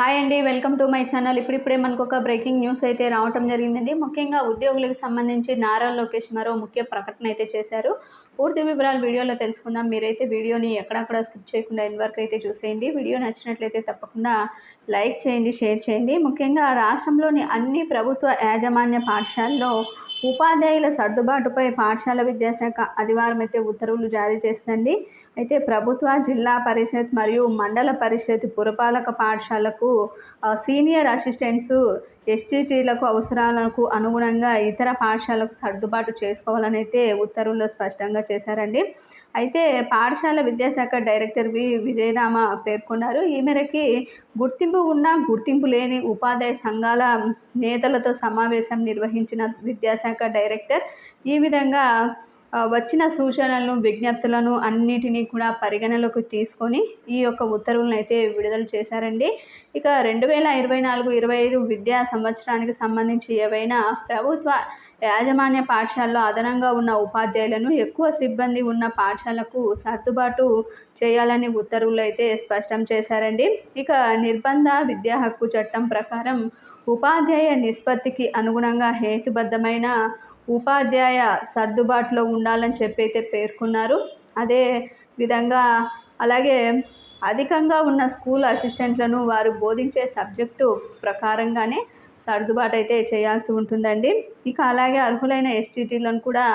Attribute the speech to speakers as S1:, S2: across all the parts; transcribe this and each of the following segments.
S1: Hi అండి welcome to my channel. ఇప్పుడిప్పుడే మనకు ఒక బ్రేకింగ్ న్యూస్ అయితే రావటం జరిగిందండి. ముఖ్యంగా ఉద్యోగులకు సంబంధించి నారా లోకేష్ మరో ముఖ్య ప్రకటన అయితే చేశారు. పూర్తి వివరాలు వీడియోలో తెలుసుకుందాం. మీరైతే వీడియోని ఎక్కడక్కడ స్కిప్ చేయకుండా ఎండ్ వరకు అయితే చూసేయండి. వీడియో నచ్చినట్లయితే తప్పకుండా లైక్ చేయండి షేర్ చేయండి. ముఖ్యంగా రాష్ట్రంలోని అన్ని ప్రభుత్వ యాజమాన్య పాఠశాలలో ఉపాధ్యాయుల సర్దుబాటుపై పాఠశాల విద్యాశాఖ ఆదివారం అయితే ఉత్తర్వులు జారీ చేసిందండి. అయితే ప్రభుత్వ జిల్లా పరిషత్ మరియు మండల పరిషత్ పురపాలక పాఠశాలకు సీనియర్ అసిస్టెంట్స్ ఎస్టీటీలకు అవసరాలకు అనుగుణంగా ఇతర పాఠశాలకు సర్దుబాటు చేసుకోవాలని అయితే ఉత్తర్వుల్లో స్పష్టంగా చేశారండి. అయితే పాఠశాల విద్యాశాఖ డైరెక్టర్ వి విజయరామ పేర్కొన్నారు. ఈ మేరకి గుర్తింపు ఉన్న గుర్తింపు లేని ఉపాధ్యాయ సంఘాల నేతలతో సమావేశం నిర్వహించిన విద్యాశాఖ డైరెక్టర్. ఈ విధంగా వచ్చిన సూచనలను విజ్ఞప్తులను అన్నిటినీ కూడా పరిగణలోకి తీసుకొని ఈ యొక్క ఉత్తర్వులను అయితే విడుదల చేశారండి. ఇక రెండు వేల ఇరవై నాలుగు ఇరవై ఐదు విద్యా సంవత్సరానికి సంబంధించి ఏవైనా ప్రభుత్వ యాజమాన్య పాఠశాలలో అదనంగా ఉన్న ఉపాధ్యాయులను ఎక్కువ సిబ్బంది ఉన్న పాఠశాలకు సర్దుబాటు చేయాలని ఉత్తర్వులు అయితే స్పష్టం చేశారండి. ఇక నిర్బంధ విద్యా హక్కు చట్టం ప్రకారం ఉపాధ్యాయ నిష్పత్తికి అనుగుణంగా హేతుబద్ధమైన ఉపాధ్యాయ సర్దుబాటులో ఉండాలని చెప్పి అయితే పేర్కొన్నారు. అదే విధంగా అలాగే అధికంగా ఉన్న స్కూల్ అసిస్టెంట్లను వారు బోధించే సబ్జెక్టు ప్రకారంగానే సర్దుబాటు అయితే చేయాల్సి ఉంటుందండి. ఇక అలాగే అర్హులైన ఎస్టీటీలను కూడా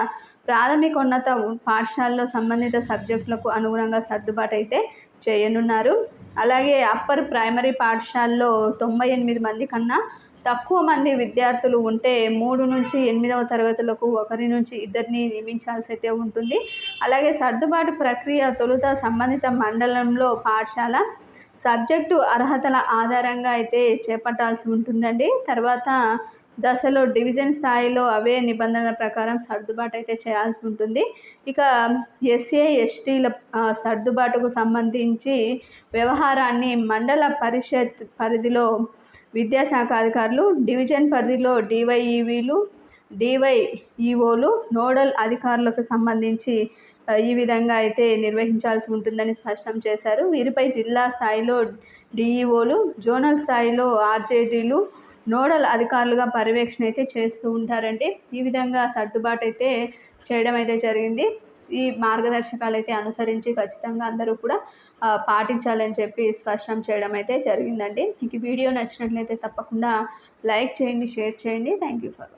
S1: ప్రాథమికోన్నత పాఠశాలలో సంబంధిత సబ్జెక్టులకు అనుగుణంగా సర్దుబాటు అయితే చేయనున్నారు. అలాగే అప్పర్ ప్రైమరీ పాఠశాలలో తొంభై ఎనిమిది మంది కన్నా తక్కువ మంది విద్యార్థులు ఉంటే మూడు నుంచి ఎనిమిదవ తరగతులకు ఒకరి నుంచి ఇద్దరిని నియమించాల్సి అయితే ఉంటుంది. అలాగే సర్దుబాటు ప్రక్రియ తొలుత సంబంధిత మండలంలో పాఠశాల సబ్జెక్టు అర్హతల ఆధారంగా అయితే చేపట్టాల్సి ఉంటుందండి. తర్వాత దశలో డివిజన్ స్థాయిలో అవే నిబంధనల ప్రకారం సర్దుబాటు అయితే చేయాల్సి ఉంటుంది. ఇక ఎస్ఏ ఎస్టీల సర్దుబాటుకు సంబంధించి వ్యవహారాన్ని మండల పరిషత్ పరిధిలో విద్యాశాఖ అధికారులు డివిజన్ పరిధిలో డివైఈవీలు డివైఈఓలు నోడల్ అధికారులకు సంబంధించి ఈ విధంగా అయితే నిర్వహించాల్సి ఉంటుందని స్పష్టం చేశారు. వీరిపై జిల్లా స్థాయిలో డిఈఓలు జోనల్ స్థాయిలో ఆర్జేడీలు నోడల్ అధికారులుగా పర్యవేక్షణ అయితే చేస్తూ ఉంటారండి. ఈ విధంగా సర్దుబాటు అయితే చేయడం అయితే జరిగింది. ఈ మార్గదర్శకాలు అయితే అనుసరించి ఖచ్చితంగా అందరూ కూడా పాటించాలని చెప్పి స్పష్టం చేయడం అయితే జరిగిందండి. మీకు వీడియో నచ్చినట్లయితే తప్పకుండా లైక్ చేయండి షేర్ చేయండి. Thank you for